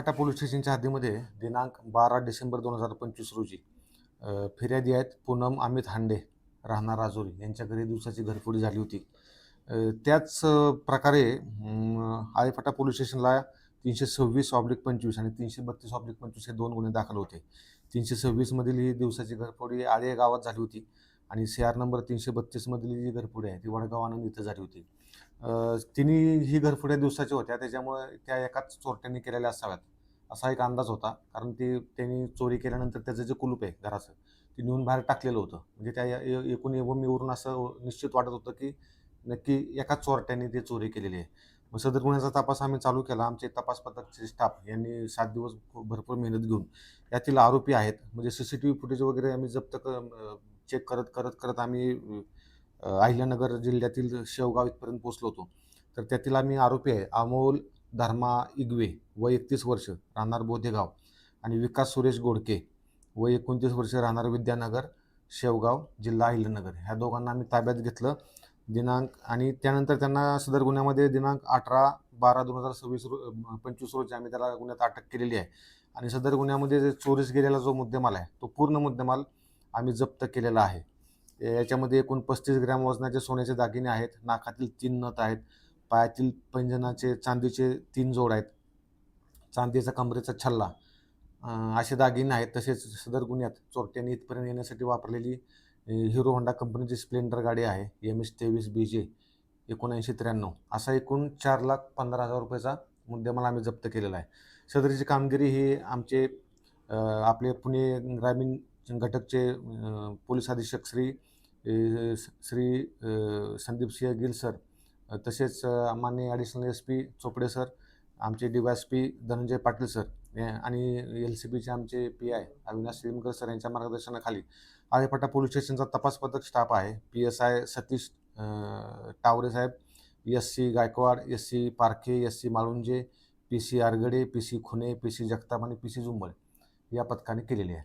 फाटा police स्टेशनच्या हद्दीमध्ये दिनांक बारा डिसेंबर दोन हजार पंचवीस रोजी फिर्यादी आहेत पूनम अमित हांडे राहणार राजोरी यांच्या घरी दिवसाची घरफोडी झाली होती. त्याच प्रकारे आळेफाटा पोलीस स्टेशनला तीनशे सव्वीस ऑब्लिक पंचवीस आणि तीनशे बत्तीस ऑब्लिक पंचवीस हे दोन गुन्हे दाखल होते. तीनशे सव्वीसमधील ही दिवसाची घरफोडी आळे गावात झाली होती आणि सी आर नंबर तीनशे बत्तीसमधली जी घरफोडी आहे ती वडगाव आनंद इथं झाली होती. तिन्ही ही घरफोड्या दिवसाच्या होत्या त्याच्यामुळे त्या एकाच चोरट्यांनी केलेल्या असाव्यात. असा एक अंदाज होता. कारण ते त्यांनी चोरी केल्यानंतर त्याचं जे कुलूप आहे घराचं ते नेऊन बाहेर टाकलेलं होतं. म्हणजे त्या ए- ए- एकूण एवमीवरून असं निश्चित वाटत होतं की नक्की एकाच चोरट्यांनी ते चोरी केलेली आहे. मग सदर गुन्ह्याचा तपास आम्ही चालू केला. आमचे तपास पथकचे स्टाफ यांनी सात दिवस भरपूर मेहनत घेऊन यातील आरोपी आहेत. म्हणजे C C T V footage वगैरे आम्ही जप्त चेक करत करत करत आम्ही अहिल्यानगर जिल्ह्यातील शेवगाव इथपर्यंत पोचलो होतो. तर त्यातील आम्ही आरोपी आहे. अमोल धर्मा इगवे वय एकतीस वर्ष राहणार बोधेगाव आणि विकास सुरेश गोडके वय एकोणतीस वर्ष राहणार विद्यानगर शेवगाव जिल्हा अहिल्यानगर. ह्या दोघांना आम्ही ताब्यात घेतलं. दिनांक आणि त्यानंतर त्यांना सदर गुन्ह्यामध्ये दिनांक अठरा बारा दोन हजार सव्वीस रो पंचवीस रोजी आम्ही त्याला गुन्ह्यात अटक केलेली आहे. आणि सदर गुन्ह्यामध्ये चोरीस गेलेला जो मुद्देमाल आहे तो पूर्ण मुद्देमाल आम्ही जप्त केलेला आहे. याच्यामध्ये एकूण पस्तीस ग्रॅम वजनाचे सोन्याचे दागिने आहेत नाकातील तीन नथ आहेत पायातील पैंजणाचे चांदीचे तीन जोड आहेत. चांदीचा कमरेचा छल्ला. असे दागिने आहेत तसेच सदर गुन्ह्यात चोरट्यांनी इथपर्यंत येण्यासाठी वापरलेली हिरो होंडा कंपनीची स्प्लेंडर गाडी आहे एम एस तेवीस बी जे एकोणऐंशी त्र्याण्णव. असा एकूण चार लाख पंधरा हजार रुपयाचा मुद्देमाल आम्ही जप्त केलेला आहे. सदरीची कामगिरी ही आमचे आपले पुणे ग्रामीण घटकचे पोलीस अधीक्षक श्री श्री संदीप सिंह गिल सर तसेच अ, माननीय additional S P Chopde sir आमचे D Y S P Dhananjay Patil sir आणि एल सी बीचे आमचे P I Avinash Shrimkar sir यांच्या मार्गदर्शनाखाली आळेपाटा पोलीस स्टेशनचा तपास पथक स्टाफ आहे. P S I Satish Taware Saheb S C Gaikwad S C Parkhe S C Malunje P C Argade P C Khune P C Jagtap आणि P C जुंबळ या पथकाने केलेली आहे.